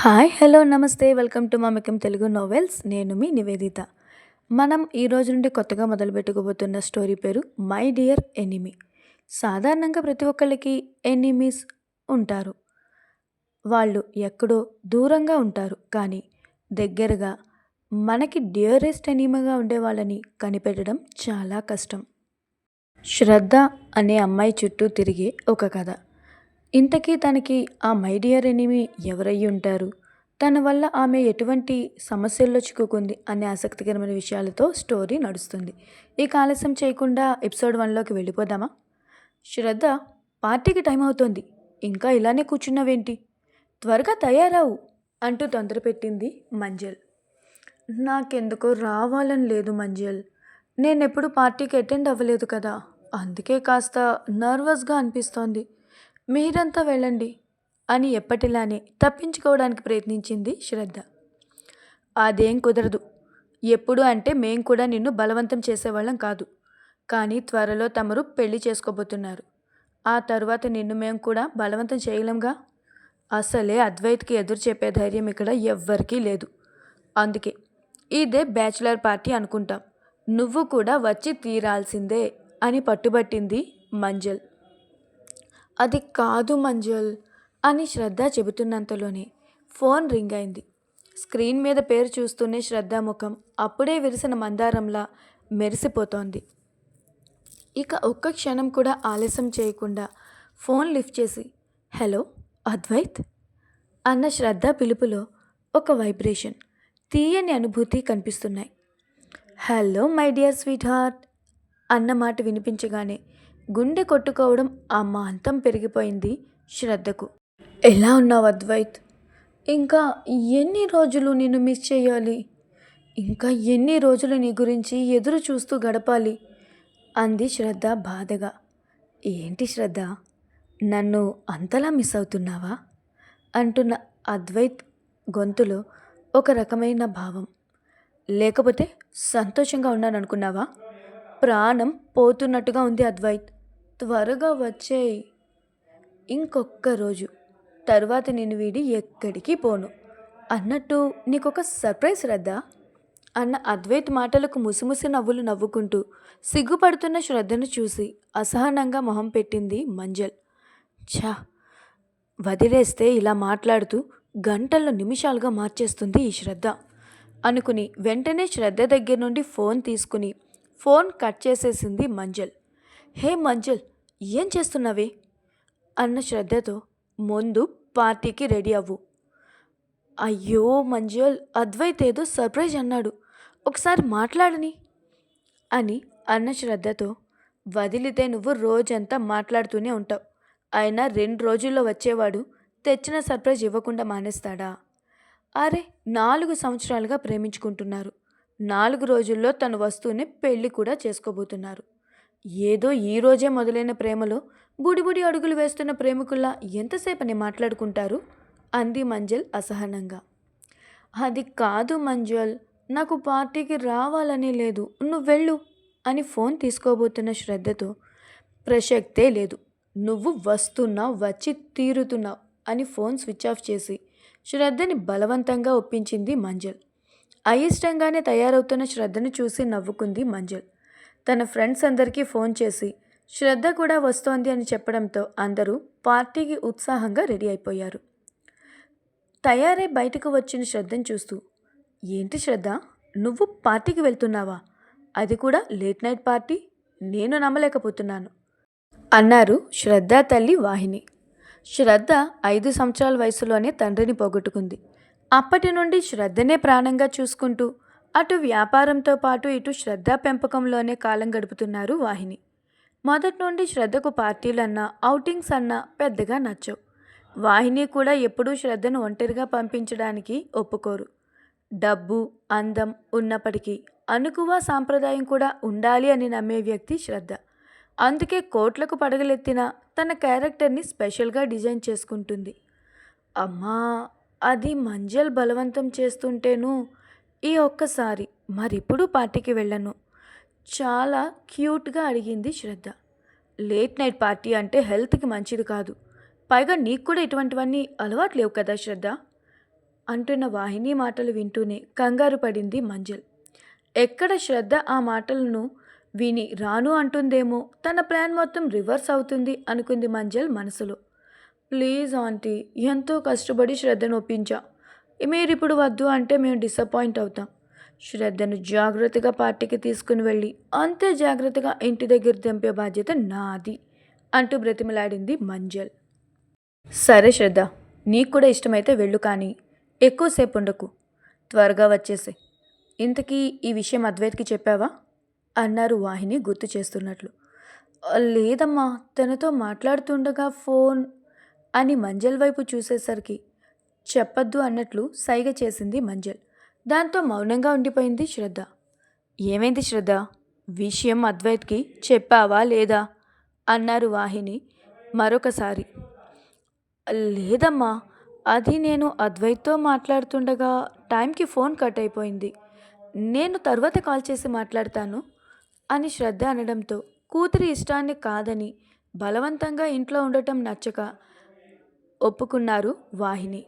Hi hello నమస్తే. Welcome to Mamakam Telugu novels. నేను మీ నివేదిత. మనం ఈ రోజు నుండి కొత్తగా మొదలుపెట్టుకోబోతున్న స్టోరీ పేరు మై డియర్ ఎనిమీ. సాధారణంగా ప్రతి ఒక్కళ్ళకి ఎనిమీస్ ఉంటారు. వాళ్ళు ఎక్కడో దూరంగా ఉంటారు కానీ దగ్గరగా మనకి డియరెస్ట్ ఎనిమీగా ఉండే వాళ్ళని కనిపెట్టడం చాలా కష్టం. శ్రద్ధ అనే అమ్మాయి చుట్టూ తిరిగే ఒక కథ. ఇంతకీ తనకి ఆ మై డియర్ ఎనిమి ఎవరై ఉంటారు? తన వల్ల ఆమె ఎటువంటి సమస్యల్లో చిక్కుకుంది అనే ఆసక్తికరమైన విషయాలతో స్టోరీ నడుస్తుంది. ఈ ఆలస్యం చేయకుండా ఎపిసోడ్ వన్లోకి వెళ్ళిపోదామా? శ్రద్ధ పార్టీకి టైం అవుతోంది. ఇంకా ఇలానే కూర్చున్నావేంటి? త్వరగా తయారావు అంటూ తొందర పెట్టింది మంజల్. నాకెందుకో రావాలని లేదు మంజల్. నేనెప్పుడు పార్టీకి అటెండ్ అవ్వలేదు కదా. అందుకే కాస్త నర్వస్గా అనిపిస్తోంది. మీరంతా వెళ్ళండి అని ఎప్పటిలానే తప్పించుకోవడానికి ప్రయత్నించింది శ్రద్ధ. అదేం కుదరదు. ఎప్పుడు అంటే మేం కూడా నిన్ను బలవంతం చేసేవాళ్ళం కాదు. కానీ త్వరలో తమరు పెళ్ళి చేసుకోబోతున్నారు. ఆ తరువాత నిన్ను మేము కూడా బలవంతం చేయలేంగా? అసలే అద్వైత్కి ఎదురు చెప్పే ధైర్యం ఇక్కడ ఎవ్వరికీ లేదు. అందుకే ఇదే బ్యాచులర్ పార్టీ అనుకుంటాం. నువ్వు కూడా వచ్చి తీరాల్సిందే అని పట్టుబట్టింది మంజల్. అది కాదు మంజుల్ అని శ్రద్ధ చెబుతున్నంతలోనే ఫోన్ రింగ్ అయింది. స్క్రీన్ మీద పేరు చూస్తూనే శ్రద్ధ ముఖం అప్పుడే విరిసిన మందారంలా మెరిసిపోతోంది. ఇక ఒక్క క్షణం కూడా ఆలస్యం చేయకుండా ఫోన్ లిఫ్ట్ చేసి హలో అద్వైత్? అన్న శ్రద్ధ పిలుపులో ఒక వైబ్రేషన్ తీయని అనుభూతి కనిపిస్తున్నాయి. Hello my dear sweetheart అన్న మాట వినిపించగానే గుండె కొట్టుకోవడం ఆ మాంతం పెరిగిపోయింది శ్రద్ధకు. ఎలా ఉన్నావు అద్వైత్? ఇంకా ఎన్ని రోజులు నిన్ను మిస్ చేయాలి? ఇంకా ఎన్ని రోజులు నీ గురించి ఎదురు చూస్తూ గడపాలి? అంది శ్రద్ధ బాధగా. ఏంటి శ్రద్ధ? నన్ను అంతలా మిస్ అవుతున్నావా? అంటున్న అద్వైత్ గొంతులో ఒక రకమైన భావం. లేకపోతే సంతోషంగా ఉన్నాను అనుకున్నావా ప్రాణం పోతున్నట్టుగా ఉంది అద్వైత్. త్వరగా వచ్చేయి. ఇంకొక్క రోజు. తర్వాత నేను వీడి ఎక్కడికి పోను. అన్నట్టు నీకొక సర్ప్రైజ్ శ్రద్ధ అన్న అద్వైత్ మాటలకు ముసిముసి నవ్వులు నవ్వుకుంటూ సిగ్గుపడుతున్న శ్రద్ధను చూసి అసహనంగా మొహం పెట్టింది మంజల్. ఛా! వదిలేస్తే ఇలా మాట్లాడుతూ గంటల్లో నిమిషాలుగా మార్చేస్తుంది ఈ శ్రద్ధ. అనుకుని వెంటనే శ్రద్ధ దగ్గర నుండి ఫోన్ తీసుకుని ఫోన్ కట్ చేసేసింది మంజల్. హే మంజుల్ ఏం చేస్తున్నావే? అన్న శ్రద్ధతో ముందు పార్టీకి రెడీ అవ్వు. అయ్యో మంజుల్ అద్వైత్ ఏదో సర్ప్రైజ్ అన్నాడు. ఒకసారి మాట్లాడని. అని అన్న శ్రద్ధతో వదిలితే నువ్వు రోజంతా మాట్లాడుతూనే ఉంటావు. అయినా రెండు రోజుల్లో వచ్చేవాడు తెచ్చిన సర్ప్రైజ్ ఇవ్వకుండా మానేస్తాడా? అరే నాలుగు సంవత్సరాలుగా ప్రేమించుకుంటున్నారు. నాలుగు రోజుల్లో తను వస్తూనే పెళ్ళి కూడా చేసుకోబోతున్నారు. ఏదో ఈరోజే మొదలైన ప్రేమలో బుడిబుడి అడుగులు వేస్తున్న ప్రేమికుల్లా ఎంతసేపని మాట్లాడుకుంటారు? అంది మంజల్ అసహనంగా. అది కాదు మంజల్ నాకు పార్టీకి రావాలని లేదు నువ్వు వెళ్ళు అని ఫోన్ తీసుకోబోతున్న శ్రద్ధతో. ప్రసక్తే లేదు నువ్వు వస్తున్నావు వచ్చి తీరుతున్నావు అని ఫోన్ స్విచ్ ఆఫ్ చేసి శ్రద్ధని బలవంతంగా ఒప్పించింది మంజల్. అయిష్టంగానే తయారవుతున్న శ్రద్ధను చూసి నవ్వుకుంది మంజల్. తన ఫ్రెండ్స్ అందరికీ ఫోన్ చేసి శ్రద్ధ కూడా వస్తోంది అని చెప్పడంతో అందరూ పార్టీకి ఉత్సాహంగా రెడీ అయిపోయారు. తయారై బయటకు వచ్చిన శ్రద్ధను చూస్తూ ఏంటి శ్రద్ధ? నువ్వు పార్టీకి వెళ్తున్నావా? అది కూడా లేట్ నైట్ పార్టీ? నేను నమ్మలేకపోతున్నాను. అన్నారు శ్రద్ధ తల్లి వాహిని. శ్రద్ధ ఐదు సంవత్సరాల వయసులోనే తండ్రిని పోగొట్టుకుంది. అప్పటి నుండి శ్రద్ధనే ప్రాణంగా చూసుకుంటూ అటు వ్యాపారంతో పాటు ఇటు శ్రద్ధ పెంపకంలోనే కాలం గడుపుతున్నారు వాహిని. మొదటి నుండి శ్రద్ధకు పార్టీలన్నా ఔటింగ్స్ అన్నా పెద్దగా నచ్చవు. వాహిని కూడా ఎప్పుడూ శ్రద్ధను ఒంటరిగా పంపించడానికి ఒప్పుకోరు. డబ్బు అందం ఉన్నప్పటికీ అనుకువ సాంప్రదాయం కూడా ఉండాలి అని నమ్మే వ్యక్తి శ్రద్ధ. అందుకే కోట్లకు పడగలెత్తిన తన క్యారెక్టర్ని స్పెషల్గా డిజైన్ చేసుకుంటుంది. అమ్మా అది మంజల్ బలవంతం చేస్తుంటేను ఈ ఒక్కసారి మరిప్పుడు పార్టీకి వెళ్ళను. చాలా క్యూట్గా అడిగింది శ్రద్ధ. లేట్ నైట్ పార్టీ అంటే హెల్త్కి మంచిది కాదు. పైగా నీకు కూడా ఇటువంటివన్నీ అలవాటు లేవు కదా శ్రద్ధ? అంటున్న వాహిని మాటలు వింటూనే కంగారు పడింది మంజల్. ఎక్కడ శ్రద్ధ ఆ మాటలను విని రాను అంటుందేమో తన ప్లాన్ మొత్తం రివర్స్ అవుతుంది అనుకుంది మంజల్ మనసులో. ప్లీజ్ ఆంటీ ఎంతో కష్టపడి శ్రద్ధను ఒప్పించా. మీరు ఇప్పుడు వద్దు అంటే మేము డిసప్పాయింట్ అవుతాం. శ్రద్ధను జాగ్రత్తగా పార్టీకి తీసుకుని వెళ్ళి అంతే జాగ్రత్తగా ఇంటి దగ్గర దింపే బాధ్యత నాది అంటూ బ్రతిమలాడింది మంజల్. సరే శ్రద్ధ నీకు కూడా ఇష్టమైతే వెళ్ళు కానీ ఎక్కువసేపు ఉండకు. త్వరగా వచ్చేసే. ఇంతకీ ఈ విషయం అద్వైత్కి చెప్పావా? అన్నారు వాహిని గుర్తు చేస్తున్నట్లు. లేదమ్మా తనతో మాట్లాడుతుండగా ఫోన్ అని మంజల్ వైపు చూసేసరికి చెప్పద్దు అన్నట్లు సైగ చేసింది మంజల్. దాంతో మౌనంగా ఉండిపోయింది శ్రద్ధ. ఏమైంది శ్రద్ధ? విషయం అద్వైత్కి చెప్పావా లేదా? అన్నారు వాహిని మరొకసారి. లేదమ్మా అది నేను అద్వైత్తో మాట్లాడుతుండగా టైంకి ఫోన్ కట్ అయిపోయింది నేను తర్వాత కాల్ చేసి మాట్లాడతాను అని శ్రద్ధ అనడంతో కూతురి ఇష్టాన్ని కాదని బలవంతంగా ఇంట్లో ఉండటం నచ్చక ఒప్పుకున్నారు వాహిని.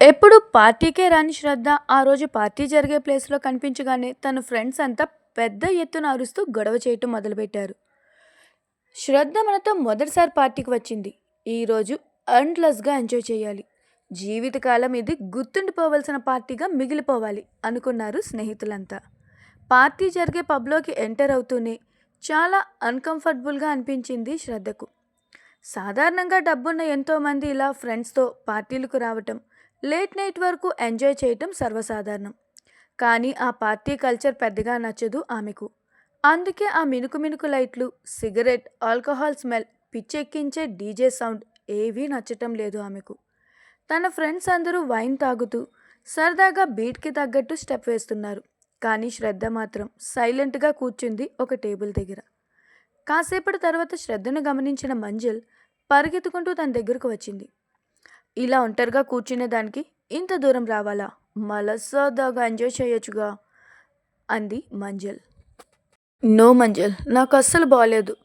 ఎప్పుడు పార్టీకే రాని శ్రద్ధ ఆ రోజు పార్టీ జరిగే ప్లేస్లో కనిపించగానే తన ఫ్రెండ్స్ అంతా పెద్ద ఎత్తున అరుస్తూ గొడవ చేయటం మొదలుపెట్టారు. శ్రద్ధ మనతో మొదటిసారి పార్టీకి వచ్చింది. ఈరోజు అండ్లెస్గా ఎంజాయ్ చేయాలి. జీవితకాలం ఇది గుర్తుండిపోవలసిన పార్టీగా మిగిలిపోవాలి అనుకున్నారు స్నేహితులంతా. పార్టీ జరిగే పబ్లోకి ఎంటర్ అవుతూనే చాలా అన్కంఫర్టబుల్గా అనిపించింది శ్రద్ధకు. సాధారణంగా డబ్బున్న ఎంతోమంది ఇలా ఫ్రెండ్స్తో పార్టీలకు రావటం లేట్ నైట్ వరకు ఎంజాయ్ చేయటం సర్వసాధారణం. కానీ ఆ పార్టీ కల్చర్ పెద్దగా నచ్చదు ఆమెకు. అందుకే ఆ మినుకు మినుకు లైట్లు సిగరెట్ ఆల్కహాల్ స్మెల్ పిచ్చెక్కించే డీజే సౌండ్ ఏవీ నచ్చటం లేదు ఆమెకు. తన ఫ్రెండ్స్ అందరూ వైన్ తాగుతూ సరదాగా బీట్కి తగ్గట్టు స్టెప్ వేస్తున్నారు. కానీ శ్రద్ధ మాత్రం సైలెంట్గా కూర్చుంది ఒక టేబుల్ దగ్గర. కాసేపటి తర్వాత శ్రద్ధను గమనించిన మంజిల్ పరిగెత్తుకుంటూ తన దగ్గరకు వచ్చింది. ఇలా ఒంటరిగా కూర్చునే దానికి ఇంత దూరం రావాలా? మలసదాగా ఎంజాయ్ చేయొచ్చుగా? అంది మంజల్. నో మంజల్ నాకు అస్సలు బాగాలేదు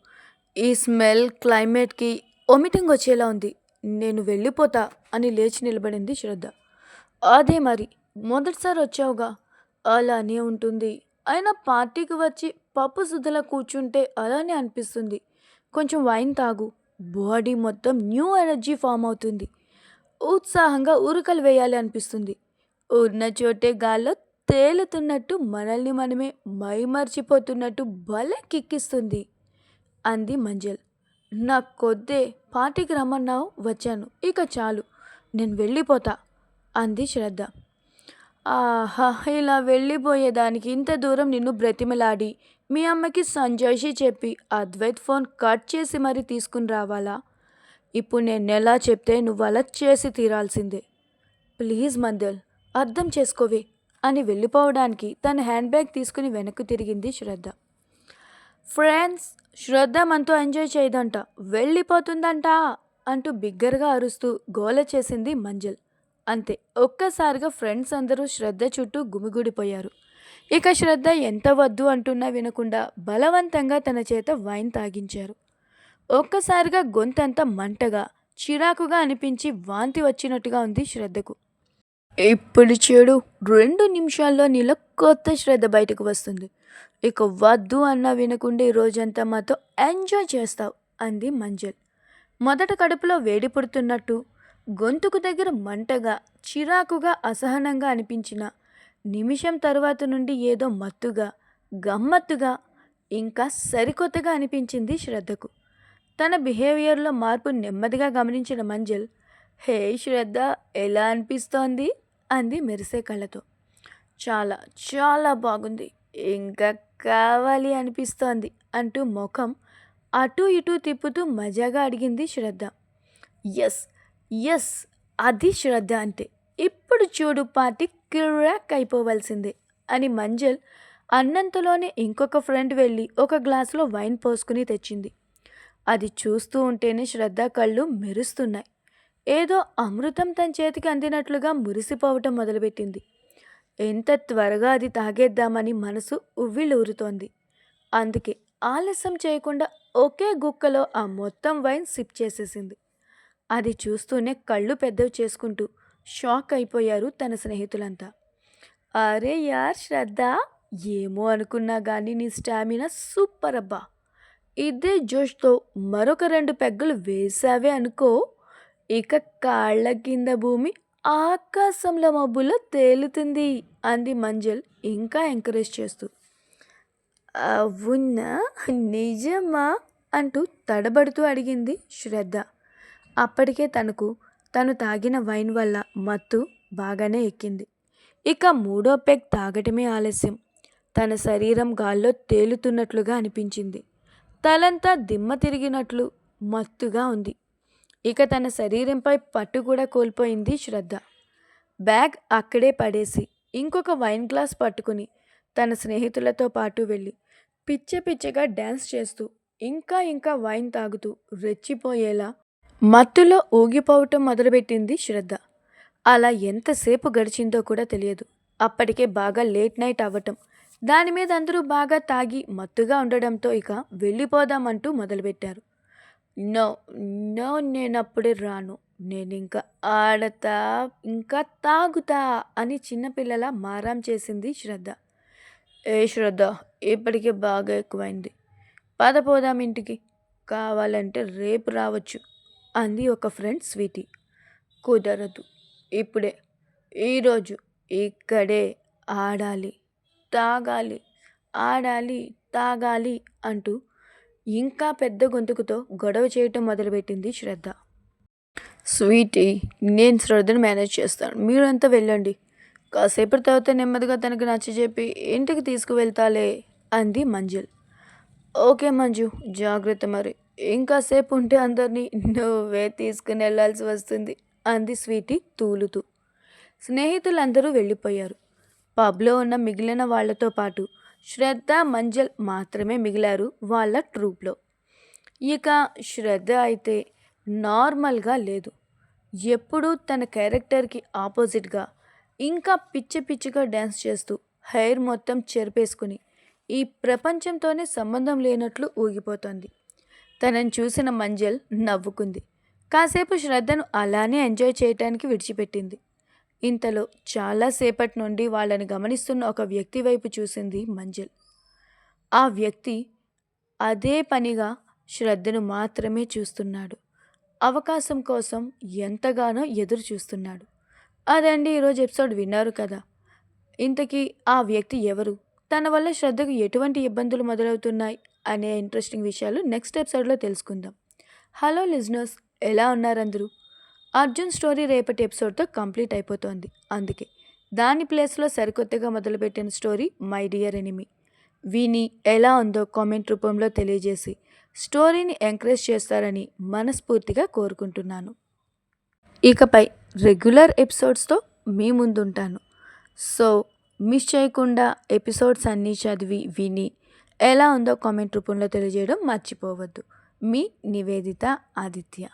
ఈ స్మెల్ క్లైమేట్కి ఒమిటింగ్ వచ్చేలా ఉంది. నేను వెళ్ళిపోతా అని లేచి నిలబడింది శ్రద్ధ. అదే మరి మొదటిసారి వచ్చావుగా? అలానే ఉంటుంది. అయినా పార్టీకి వచ్చి పప్పు సుద్దలా కూర్చుంటే అలానే అనిపిస్తుంది. కొంచెం వైన్ తాగు. బాడీ మొత్తం న్యూ ఎనర్జీ ఫామ్ అవుతుంది. ఉత్సాహంగా ఉరకలు వేయాలి అనిపిస్తుంది. ఉన్న చోటే గాల్లో తేలుతున్నట్టు మనల్ని మనమే మైమర్చిపోతున్నట్టు భలే కిక్కిస్తుంది. అంది మంజల్. నా కొద్దే పార్టీకి రమ్మన్నావు వచ్చాను. ఇక చాలు. నేను వెళ్ళిపోతా అంది శ్రద్ధ. ఆహా ఇలా వెళ్ళిపోయేదానికి ఇంత దూరం నిన్ను బ్రతిమలాడి. మీ అమ్మకి సంజోషి చెప్పి అద్వైత్ ఫోన్ కట్ చేసి మరీ తీసుకుని రావాలా? ఇప్పుడు నేను ఎలా చెప్తే నువ్వు అలా చేసి తీరాల్సిందే. ప్లీజ్ మందల్ అర్థం చేసుకోవే అని వెళ్ళిపోవడానికి తన హ్యాండ్ బ్యాగ్ తీసుకుని వెనక్కు తిరిగింది శ్రద్ధ. ఫ్రెండ్స్ శ్రద్ధ మనతో ఎంజాయ్ చేయదంట వెళ్ళిపోతుందంట అంటూ బిగ్గరగా అరుస్తూ గోల చేసింది మంజల్. అంతే ఒక్కసారిగా ఫ్రెండ్స్ అందరూ శ్రద్ధ చుట్టూ గుమిగూడిపోయారు. ఇక శ్రద్ధ ఎంత వద్దు అంటున్నా వినకుండా బలవంతంగా తన చేత వైన్ తాగించారు. ఒక్కసారిగా గొంతంతా మంటగా చిరాకుగా అనిపించి వాంతి వచ్చినట్టుగా ఉంది శ్రద్ధకు. ఇప్పుడు చెడు రెండు నిమిషాల్లో నీలో కొత్త శ్రద్ధ బయటకు వస్తుంది. ఇక వద్దు అన్నా వినకుండా ఈ రోజంతా మాతో ఎంజాయ్ చేస్తావు అంది మంజల్. మొదట కడుపులో వేడి పుడుతున్నట్టు గొంతుకు దగ్గర మంటగా చిరాకుగా అసహనంగా అనిపించిన నిమిషం తర్వాత నుండి ఏదో మత్తుగా గమ్మత్తుగా ఇంకా సరికొత్తగా అనిపించింది శ్రద్ధకు. తన బిహేవియర్లో మార్పు నెమ్మదిగా గమనించిన మంజల్ హే శ్రద్ధ ఎలా అనిపిస్తోంది? అంది మెరిసే కళ్ళతో. చాలా చాలా బాగుంది. ఇంకా కావాలి అనిపిస్తోంది అంటూ ముఖం అటు ఇటు తిప్పుతూ మజాగా అడిగింది శ్రద్ధ. ఎస్ ఎస్ అది శ్రద్ధ అంటే. ఇప్పుడు చూడు పార్టీ కిరాక్ అయిపోవలసిందే అని మంజల్ అన్నంతలోనే ఇంకొక ఫ్రెండ్ వెళ్ళి ఒక గ్లాసులో వైన్ పోసుకుని తెచ్చింది. అది చూస్తూ ఉంటేనే శ్రద్ధ కళ్ళు మెరుస్తున్నాయి. ఏదో అమృతం తన చేతికి అందినట్లుగా మురిసిపోవటం మొదలుపెట్టింది. ఎంత త్వరగా అది తాగేద్దామని మనసు ఉవ్విళ్ళూరుతోంది. అందుకే ఆలస్యం చేయకుండా ఒకే గుక్కలో ఆ మొత్తం వైన్ సిప్ చేసేసింది. అది చూస్తూనే కళ్ళు పెద్దవి చేసుకుంటూ షాక్ అయిపోయారు తన స్నేహితులంతా. అరే యార్ శ్రద్ధ! ఏమో అనుకున్నా కానీ నీ స్టామినా సూపర్ అబ్బా ఇదే జోష్తో మరొక రెండు పెగ్గలు వేసావే అనుకో. ఇక కాళ్ళ కింద భూమి ఆకాశంలో మబ్బులో తేలుతుంది అంది మంజల్ ఇంకా ఎంకరేజ్ చేస్తూ. అవునా? నిజమా? అంటూ తడబడుతూ అడిగింది శ్రద్ధ. అప్పటికే తనకు తను తాగిన వైన్ వల్ల మత్తు బాగానే ఎక్కింది. ఇక మూడో పెగ్ తాగటమే ఆలస్యం. తన శరీరం గాల్లో తేలుతున్నట్లుగా అనిపించింది. తలంతా దిమ్మ తిరిగినట్లు మత్తుగా ఉంది. ఇక తన శరీరంపై పట్టు కూడా కోల్పోయింది శ్రద్ధ. బ్యాగ్ అక్కడే పడేసి ఇంకొక వైన్ గ్లాస్ పట్టుకుని తన స్నేహితులతో పాటు వెళ్ళి పిచ్చ పిచ్చగా డ్యాన్స్ చేస్తూ ఇంకా ఇంకా వైన్ తాగుతూ రెచ్చిపోయేలా మత్తులో ఊగిపోవటం మొదలుపెట్టింది శ్రద్ధ. అలా ఎంతసేపు గడిచిందో కూడా తెలియదు. అప్పటికే బాగా లేట్ నైట్ అవ్వటం దాని మీద అందరూ బాగా తాగి మత్తుగా ఉండడంతో ఇక వెళ్ళిపోదామంటూ మొదలుపెట్టారు. నో నో నేను అప్పుడే రాను. నేను ఇంకా ఆడతా ఇంకా తాగుతా అని చిన్నపిల్లల మారాం చేసింది శ్రద్ధ. ఏ శ్రద్ధ? ఇప్పటికే బాగా ఎక్కువైంది. పద పోదాం ఇంటికి. కావాలంటే రేపు రావచ్చు అంది ఒక ఫ్రెండ్ స్వీటీ. కుదరదు. ఇప్పుడే. ఈరోజు ఇక్కడే ఆడాలి. తాగాలి ఆడాలి తాగాలి అంటూ ఇంకా పెద్ద గొంతుకుతో గొడవ చేయటం మొదలుపెట్టింది శ్రద్ధ. స్వీటీ నేను శ్రద్ధను మేనేజ్ చేస్తాను. మీరంతా వెళ్ళండి. కాసేపటి తర్వాత నెమ్మదిగా తనకు నచ్చజెప్పి ఇంటికి తీసుకువెళ్తాలే అంది మంజుల్. ఓకే మంజు జాగ్రత్త మరి. ఇంకాసేపు ఉంటే అందరినీ నువ్వే తీసుకుని వెళ్ళాల్సి వస్తుంది అంది స్వీటీ తూలుతూ. స్నేహితులందరూ వెళ్ళిపోయారు. పబ్లో ఉన్న మిగిలిన వాళ్ళతో పాటు శ్రద్ధ మంజల్ మాత్రమే మిగిలారు వాళ్ళ ట్రూప్లో. ఇక శ్రద్ధ అయితే నార్మల్గా లేదు. ఎప్పుడూ తన క్యారెక్టర్కి ఆపోజిట్గా ఇంకా పిచ్చి పిచ్చిగా డ్యాన్స్ చేస్తూ హెయిర్ మొత్తం చెరిపేసుకుని ఈ ప్రపంచంతోనే సంబంధం లేనట్లు ఊగిపోతోంది. తనని చూసిన మంజల్ నవ్వుకుంది. కాసేపు శ్రద్ధను అలానే ఎంజాయ్ చేయటానికి విడిచిపెట్టింది. ఇంతలో చాలాసేపటి నుండి వాళ్ళని గమనిస్తున్న ఒక వ్యక్తి వైపు చూసింది మంజల్. ఆ వ్యక్తి అదే పనిగా శ్రద్ధను మాత్రమే చూస్తున్నాడు. అవకాశం కోసం ఎంతగానో ఎదురు చూస్తున్నాడు. అదండి ఈరోజు ఎపిసోడ్ విన్నారు కదా. ఇంతకీ ఆ వ్యక్తి ఎవరు? తన వల్ల శ్రద్ధకు ఎటువంటి ఇబ్బందులు మొదలవుతున్నాయి? అనే ఇంట్రెస్టింగ్ విషయాలు నెక్స్ట్ ఎపిసోడ్లో తెలుసుకుందాం. హలో లిజనర్స్ ఎలా ఉన్నారు అందరూ? అర్జున్ స్టోరీ రేపటి ఎపిసోడ్తో కంప్లీట్ అయిపోతోంది. అందుకే దాని ప్లేస్లో సరికొత్తగా మొదలుపెట్టిన స్టోరీ మై డియర్ ఎనిమి. విని ఎలా ఉందో కామెంట్ రూపంలో తెలియజేసి స్టోరీని ఎంకరేజ్ చేస్తారని మనస్ఫూర్తిగా కోరుకుంటున్నాను. ఇకపై రెగ్యులర్ ఎపిసోడ్స్తో మీ ముందుంటాను. సో మిస్ చేయకుండా ఎపిసోడ్స్ అన్నీ చదివి విని ఎలా ఉందో కామెంట్ రూపంలో తెలియజేయడం మర్చిపోవద్దు. మీ నివేదిత ఆదిత్య.